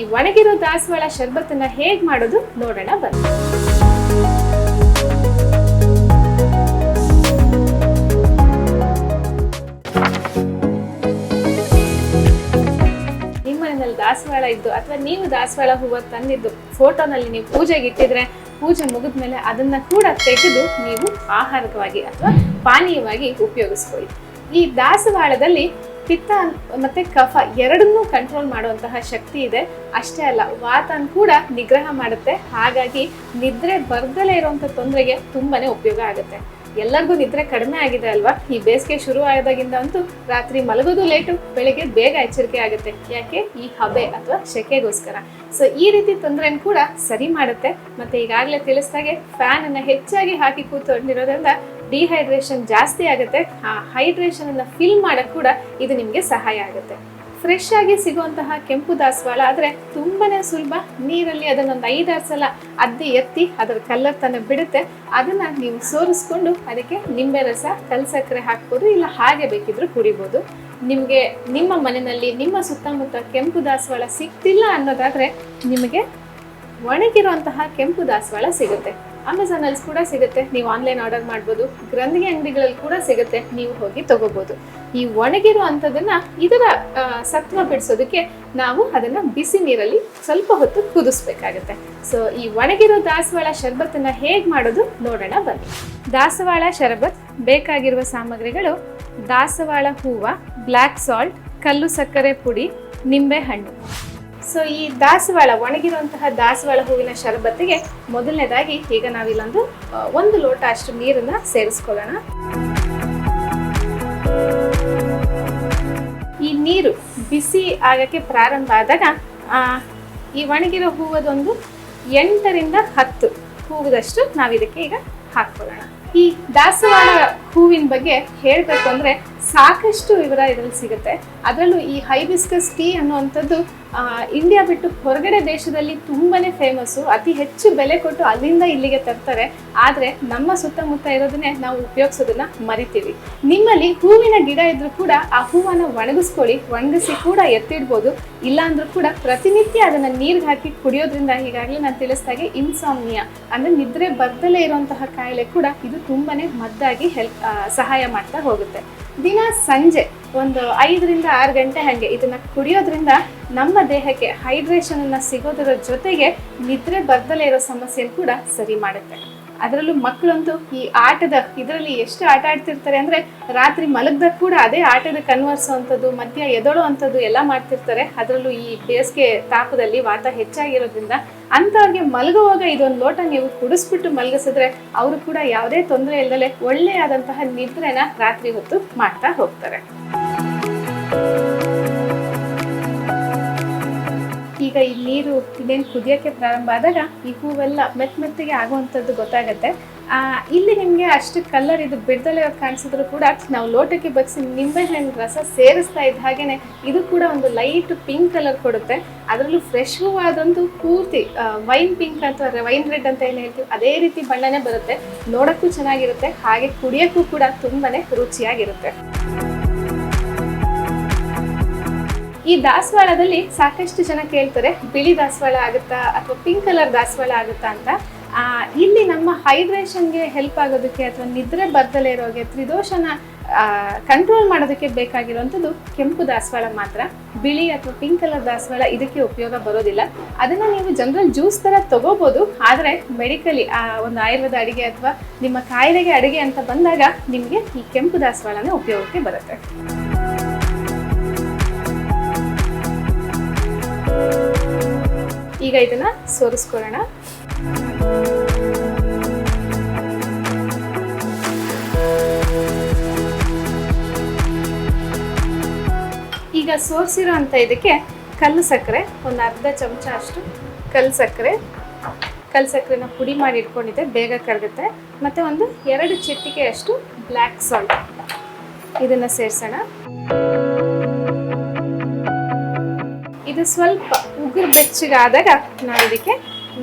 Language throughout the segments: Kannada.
ಈ ಒಣಗಿರೋ ದಾಸವಾಳ ಶರ್ಬತ್ತನ್ನ ಹೇಗೆ ಮಾಡೋದು ನೋಡೋಣ ಬನ್ನಿ. ದಾಸವಾಳ ಇದ್ದು ಅಥವಾ ನೀವು ದಾಸವಾಳ ಹೂವು ತಂದಿದ್ದು ಫೋಟೋನಲ್ಲಿ ನೀವು ಪೂಜೆಗೆ ಇಟ್ಟಿದ್ರೆ ಪೂಜೆ ಮುಗಿದ ಮೇಲೆ ಅದನ್ನ ಕೂಡ ತೆಗೆದು ನೀವು ಆಹಾರಕವಾಗಿ ಅಥವಾ ಪಾನೀಯವಾಗಿ ಉಪಯೋಗಿಸ್ಕೊಳ್ಳಿ. ಈ ದಾಸವಾಳದಲ್ಲಿ ಪಿತ್ತ ಮತ್ತೆ ಕಫ ಎರಡನ್ನೂ ಕಂಟ್ರೋಲ್ ಮಾಡುವಂತಹ ಶಕ್ತಿ ಇದೆ. ಅಷ್ಟೇ ಅಲ್ಲ, ವಾತನ್ ಕೂಡ ನಿಗ್ರಹ ಮಾಡುತ್ತೆ. ಹಾಗಾಗಿ ನಿದ್ರೆ ಬರ್ದಲೇ ಇರುವಂತ ತೊಂದರೆಗೆ ತುಂಬಾನೇ ಉಪಯೋಗ ಆಗುತ್ತೆ. ಎಲ್ಲರಿಗೂ ನಿದ್ರೆ ಕಡಿಮೆ ಆಗಿದೆ ಅಲ್ವಾ? ಈ ಬೇಸಿಗೆ ಶುರು ಆದಾಗಿಂದ ಅಂತೂ ರಾತ್ರಿ ಮಲಗೋದು ಲೇಟು ಬೆಳಿಗ್ಗೆ ಬೇಗ ಎಚ್ಚರಿಕೆ ಆಗುತ್ತೆ. ಯಾಕೆ? ಈ ಹಬೆ ಅಥವಾ ಶೆಕೆಗೋಸ್ಕರ. ಸೊ ಈ ರೀತಿ ತೊಂದರೆನ ಕೂಡ ಸರಿ ಮಾಡುತ್ತೆ. ಮತ್ತೆ ಈಗಾಗಲೇ ತಿಳಿಸ್ದಾಗೆ ಫ್ಯಾನ್ ಅನ್ನ ಹೆಚ್ಚಾಗಿ ಹಾಕಿ ಕೂತ್ಕೊಂಡಿರೋದ್ರಿಂದ ಡಿಹೈಡ್ರೇಷನ್ ಜಾಸ್ತಿ ಆಗುತ್ತೆ. ಆ ಹೈಡ್ರೇಷನ್ ಅನ್ನ ಫಿಲ್ ಮಾಡೋಕ್ಕೆ ಕೂಡ ಇದು ನಿಮಗೆ ಸಹಾಯ ಆಗುತ್ತೆ. ಫ್ರೆಶ್ ಆಗಿ ಸಿಗುವಂತಹ ಕೆಂಪು ದಾಸವಾಳ ಆದರೆ ತುಂಬಾ ಸುಲಭ. ನೀರಲ್ಲಿ ಅದನ್ನೊಂದು ಐದಾರು ಸಲ ಅದ್ದಿ ಎತ್ತಿ ಅದರ ಕಲ್ಲರ್ ತನ ಬಿಡುತ್ತೆ. ಅದನ್ನು ನೀವು ಸೋರಿಸ್ಕೊಂಡು ಅದಕ್ಕೆ ನಿಂಬೆ ರಸ ಕಲ್ ಸಕ್ಕರೆ ಹಾಕ್ಬೋದು, ಇಲ್ಲ ಹಾಗೆ ಬೇಕಿದ್ರೂ ಕುಡಿಬೋದು. ನಿಮಗೆ ನಿಮ್ಮ ಮನೆಯಲ್ಲಿ, ನಿಮ್ಮ ಸುತ್ತಮುತ್ತ ಕೆಂಪು ದಾಸವಾಳ ಸಿಗ್ತಿಲ್ಲ ಅನ್ನೋದಾದರೆ ನಿಮಗೆ ಒಣಗಿರುವಂತಹ ಕೆಂಪು ದಾಸವಾಳ ಸಿಗುತ್ತೆ. ಅಮೆಝಾನ್ ಅಲ್ಲಿ ಕೂಡ ಸಿಗುತ್ತೆ. ನೀವು ಆನ್ಲೈನ್ ಆರ್ಡರ್ ಮಾಡ್ಬೋದು. ಗ್ರಂಥಿ ಅಂಗಡಿಗಳಲ್ಲಿ ಕೂಡ ಸಿಗುತ್ತೆ. ನೀವು ಹೋಗಿ ತಗೋಬೋದು. ಈ ಒಣಗಿರೋ ಇದರ ಸತ್ವ ಬಿಡಿಸೋದಕ್ಕೆ ನಾವು ಅದನ್ನ ಬಿಸಿ ನೀರಲ್ಲಿ ಸ್ವಲ್ಪ ಹೊತ್ತು ಕುದಿಸ್ಬೇಕಾಗತ್ತೆ. ಸೊ ಈ ಒಣಗಿರೋ ದಾಸವಾಳ ಶರ್ಬತ್ತನ್ನ ಹೇಗೆ ಮಾಡೋದು ನೋಡೋಣ ಬನ್ನಿ. ದಾಸವಾಳ ಶರಬತ್ ಬೇಕಾಗಿರುವ ಸಾಮಗ್ರಿಗಳು ದಾಸವಾಳ ಹೂವು ಬ್ಲ್ಯಾಕ್ ಸಾಲ್ಟ್, ಕಲ್ಲು ಸಕ್ಕರೆ ಪುಡಿ ನಿಂಬೆ ಹಣ್ಣು ಸೊ ಈ ದಾಸವಾಳ, ಒಣಗಿರುವಂತಹ ದಾಸವಾಳ ಹೂವಿನ ಶರಬತ್ತಿಗೆ ಮೊದಲನೇದಾಗಿ ಈಗ ನಾವಿಲ್ಲೊಂದು ಒಂದು ಲೋಟ ಅಷ್ಟು ನೀರನ್ನ ಸೇರಿಸ್ಕೊಳ್ಳೋಣ. ಈ ನೀರು ಬಿಸಿ ಆಗಕ್ಕೆ ಪ್ರಾರಂಭ ಆದಾಗ ಈ ಒಣಗಿರೋ ಹೂವದೊಂದು ಎಂಟರಿಂದ ಹತ್ತು ಹೂವದಷ್ಟು ನಾವಿದಕ್ಕೆ ಈಗ ಹಾಕ್ಕೊಳ್ಳೋಣ. ಈ ದಾಸವಾಳ ಹೂವಿನ ಬಗ್ಗೆ ಹೇಳಬೇಕು ಅಂದ್ರೆ ಸಾಕಷ್ಟು ವಿವರ ಇದರಲ್ಲಿ ಸಿಗುತ್ತೆ. ಅದರಲ್ಲೂ ಈ ಹೈಬಿಸ್ಕಸ್ ಟೀ ಅನ್ನುವಂಥದ್ದು ಇಂಡಿಯಾ ಬಿಟ್ಟು ಹೊರಗಡೆ ದೇಶದಲ್ಲಿ ತುಂಬಾನೇ ಫೇಮಸ್ಸು ಅತಿ ಹೆಚ್ಚು ಬೆಲೆ ಕೊಟ್ಟು ಅಲ್ಲಿಂದ ಇಲ್ಲಿಗೆ ತರ್ತಾರೆ. ಆದರೆ ನಮ್ಮ ಸುತ್ತಮುತ್ತ ಇರೋದನ್ನೇ ನಾವು ಉಪಯೋಗಿಸೋದನ್ನ ಮರಿತೀವಿ. ನಿಮ್ಮಲ್ಲಿ ಹೂವಿನ ಗಿಡ ಇದ್ರೂ ಕೂಡ ಆ ಹೂವನ್ನ ಒಣಗಿಸ್ಕೊಳ್ಳಿ, ಒಣಗಿಸಿ ಕೂಡ ಎತ್ತಿಡ್ಬೋದು. ಇಲ್ಲಾಂದ್ರೂ ಕೂಡ ಪ್ರತಿನಿತ್ಯ ಅದನ್ನ ನೀರಿಗೆ ಹಾಕಿ ಕುಡಿಯೋದ್ರಿಂದ ಈಗಾಗಲೇ ನಾನು ತಿಳಿಸ್ದಾಗೆ ಇನ್ಸಾಮ್ನಿಯಾ ಅಂದ್ರೆ ನಿದ್ರೆ ಬರ್ದಲೇ ಇರುವಂತಹ ಕಾಯಿಲೆ ಕೂಡ ಇದು ತುಂಬಾನೇ ಮದ್ದಾಗಿ ಹೆಲ್ಪ್ ಸಹಾಯ ಮಾಡ್ತಾ ಹೋಗುತ್ತೆ. ದಿನ ಸಂಜೆ ಒಂದು ಐದರಿಂದ ಆರು ಗಂಟೆ ಹಾಗೆ ಇದನ್ನು ಕುಡಿಯೋದ್ರಿಂದ ನಮ್ಮ ದೇಹಕ್ಕೆ ಹೈಡ್ರೇಷನನ್ನು ಸಿಗೋದರ ಜೊತೆಗೆ ನಿದ್ರೆ ಬರ್ದಲೇ ಇರೋ ಸಮಸ್ಯೆಯನ್ನು ಕೂಡ ಸರಿ ಮಾಡುತ್ತೆ. ಅದರಲ್ಲೂ ಮಕ್ಕಳಂತೂ ಈ ಆಟದ, ಇದರಲ್ಲಿ ಎಷ್ಟು ಆಟ ಆಡ್ತಿರ್ತಾರೆ ಅಂದರೆ ರಾತ್ರಿ ಮಲಗ್ದಾಗ ಕೂಡ ಅದೇ ಆಟದ ಕನ್ವರ್ಸೋವಂಥದ್ದು ಮಧ್ಯ ಎದೊಳೋ ಅಂಥದ್ದು ಎಲ್ಲ ಮಾಡ್ತಿರ್ತಾರೆ. ಅದರಲ್ಲೂ ಈ ಬೇಸಿಗೆ ತಾಪದಲ್ಲಿ ವಾತ ಹೆಚ್ಚಾಗಿರೋದ್ರಿಂದ ಅಂಥವ್ರಿಗೆ ಮಲಗುವಾಗ ಇದೊಂದು ಲೋಟ ನೀವು ಕುಡಿಸ್ಬಿಟ್ಟು ಮಲಗಿಸಿದ್ರೆ ಅವರು ಕೂಡ ಯಾವುದೇ ತೊಂದರೆ ಇಲ್ಲದೆ ಒಳ್ಳೆಯಾದಂತಹ ನಿದ್ರೆನ ರಾತ್ರಿ ಹೊತ್ತು ಮಾಡ್ತಾ ಹೋಗ್ತಾರೆ. ಈಗ ಈ ನೀರು ಇನ್ನೇನು ಕುದಿಯೋಕ್ಕೆ ಪ್ರಾರಂಭ ಆದಾಗ ಈ ಹೂವೆಲ್ಲ ಮೆತ್ತ ಮೆತ್ತಗೆ ಆಗುವಂಥದ್ದು ಗೊತ್ತಾಗುತ್ತೆ. ಇಲ್ಲಿ ನಿಮಗೆ ಅಷ್ಟು ಕಲರ್ ಇದು ಬಿಡ್ದಲೆ ಕಾಣಿಸಿದ್ರು ಕೂಡ ನಾವು ಲೋಟಕ್ಕೆ ಬಗ್ಸಿ ನಿಂಬೆಹಣ್ಣು ರಸ ಸೇರಿಸ್ತಾ ಇದ್ದ ಹಾಗೆಯೇ ಇದು ಕೂಡ ಒಂದು ಲೈಟ್ ಪಿಂಕ್ ಕಲರ್ ಕೊಡುತ್ತೆ. ಅದರಲ್ಲೂ ಫ್ರೆಶ್ ಹೂವಾದಂತೂ ಪೂರ್ತಿ ವೈನ್ ಪಿಂಕ್ ಅಥವಾ ವೈನ್ ರೆಡ್ ಅಂತ ಏನು ಹೇಳ್ತೀವಿ, ಅದೇ ರೀತಿ ಬಣ್ಣನೇ ಬರುತ್ತೆ. ನೋಡೋಕ್ಕೂ ಚೆನ್ನಾಗಿರುತ್ತೆ, ಹಾಗೆ ಕುಡಿಯೋಕ್ಕೂ ಕೂಡ ತುಂಬಾ ರುಚಿಯಾಗಿರುತ್ತೆ. ಈ ದಾಸವಾಳದಲ್ಲಿ ಸಾಕಷ್ಟು ಜನ ಕೇಳ್ತಾರೆ, ಬಿಳಿ ದಾಸವಾಳ ಆಗುತ್ತಾ ಅಥವಾ ಪಿಂಕ್ ಕಲರ್ ದಾಸವಾಳ ಆಗುತ್ತಾ ಅಂತ. ಇಲ್ಲಿ ನಮ್ಮ ಹೈಡ್ರೇಷನ್ಗೆ ಹೆಲ್ಪ್ ಆಗೋದಕ್ಕೆ ಅಥವಾ ನಿದ್ರೆ ಬರ್ದಲೇ ಇರೋಗೆ, ತ್ರಿದೋಷನ ಕಂಟ್ರೋಲ್ ಮಾಡೋದಕ್ಕೆ ಬೇಕಾಗಿರುವಂಥದ್ದು ಕೆಂಪು ದಾಸವಾಳ ಮಾತ್ರ. ಬಿಳಿ ಅಥವಾ ಪಿಂಕ್ ಕಲರ್ ದಾಸವಾಳ ಇದಕ್ಕೆ ಉಪಯೋಗ ಬರೋದಿಲ್ಲ. ಅದನ್ನು ನೀವು ಜನರಲ್ ಜ್ಯೂಸ್ ಥರ ತಗೋಬೋದು. ಆದರೆ ಮೆಡಿಕಲಿ ಆ, ಒಂದು ಆಯುರ್ವೇದ ಅಡಿಗೆ ಅಥವಾ ನಿಮ್ಮ ಕಾಯಿಲೆಗೆ ಅಡುಗೆ ಅಂತ ಬಂದಾಗ ನಿಮಗೆ ಈ ಕೆಂಪು ದಾಸವಾಳನೇ ಉಪಯೋಗಕ್ಕೆ ಬರುತ್ತೆ. ಈಗ ಇದನ್ನ ಸೋರಿಸ್ಕೊಳ್ಳೋಣ. ಈಗ ಸೋರಿಸಿರೋ ಇದಕ್ಕೆ ಕಲ್ಲು ಸಕ್ಕರೆ, ಒಂದು ಅರ್ಧ ಚಮಚ ಅಷ್ಟು ಕಲ್ಲು ಸಕ್ಕರೆ. ಕಲ್ಲು ಸಕ್ಕರೆನ ಪುಡಿ ಮಾಡಿ ಇಟ್ಕೊಂಡಿದ್ದೆ, ಬೇಗ ಕರಗುತ್ತೆ. ಮತ್ತು ಒಂದು ಎರಡು ಚಿಟಿಕೆ ಅಷ್ಟು ಬ್ಲ್ಯಾಕ್ ಸಾಲ್ಟ್ ಇದನ್ನು ಸೇರಿಸೋಣ. ಇದು ಸ್ವಲ್ಪ ಉಗುರು ಬೆಚ್ಚಗಾದಾಗ ನಾವು ಇದಕ್ಕೆ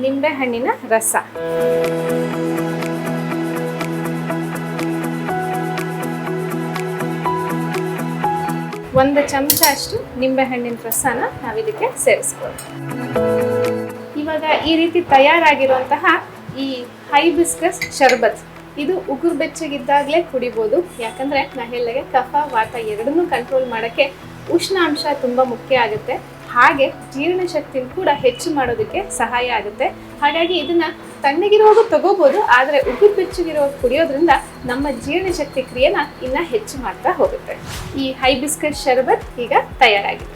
ನಿಂಬೆ ಹಣ್ಣಿನ ರಸ. ಒಂದು ಚಮಚ ಅಷ್ಟು ನಿಂಬೆಹಣ್ಣಿನ ರಸನ ನಾವಿದಕ್ಕೆ ಸೇರಿಸ್ಬೋದು. ಇವಾಗ ಈ ರೀತಿ ತಯಾರಾಗಿರುವಂತಹ ಈ ಹೈಬಿಸ್ಕಸ್ ಶರ್ಬತ್, ಇದು ಉಗುರು ಬೆಚ್ಚಗಿದ್ದಾಗಲೇ ಕುಡಿಬೋದು. ಯಾಕಂದರೆ ನಾ ಹೇಳಿದಾಗೆ ಕಫ, ವಾತ ಎರಡನ್ನೂ ಕಂಟ್ರೋಲ್ ಮಾಡೋಕ್ಕೆ ಉಷ್ಣಾಂಶ ತುಂಬ ಮುಖ್ಯ ಆಗುತ್ತೆ. ಹಾಗೆ ಜೀರ್ಣಶಕ್ತಿ ಕೂಡ ಹೆಚ್ಚು ಮಾಡೋದಕ್ಕೆ ಸಹಾಯ ಆಗುತ್ತೆ. ಹಾಗಾಗಿ ಇದನ್ನ ತಣ್ಣಗಿರುವಾಗ ತಗೋಬಹುದು ಆದರೆ ಉಗುರು ಬೆಚ್ಚಗಿರುವಾಗ ಕುಡಿಯೋದ್ರಿಂದ ನಮ್ಮ ಜೀರ್ಣಶಕ್ತಿ ಕ್ರಿಯೆನ ಇನ್ನ ಹೆಚ್ಚು ಮಾಡ್ತಾ ಹೋಗುತ್ತೆ. ಈ ಹೈಬಿಸ್ಕಸ್ ಶರಬತ್ ಈಗ ತಯಾರಾಗಿದೆ.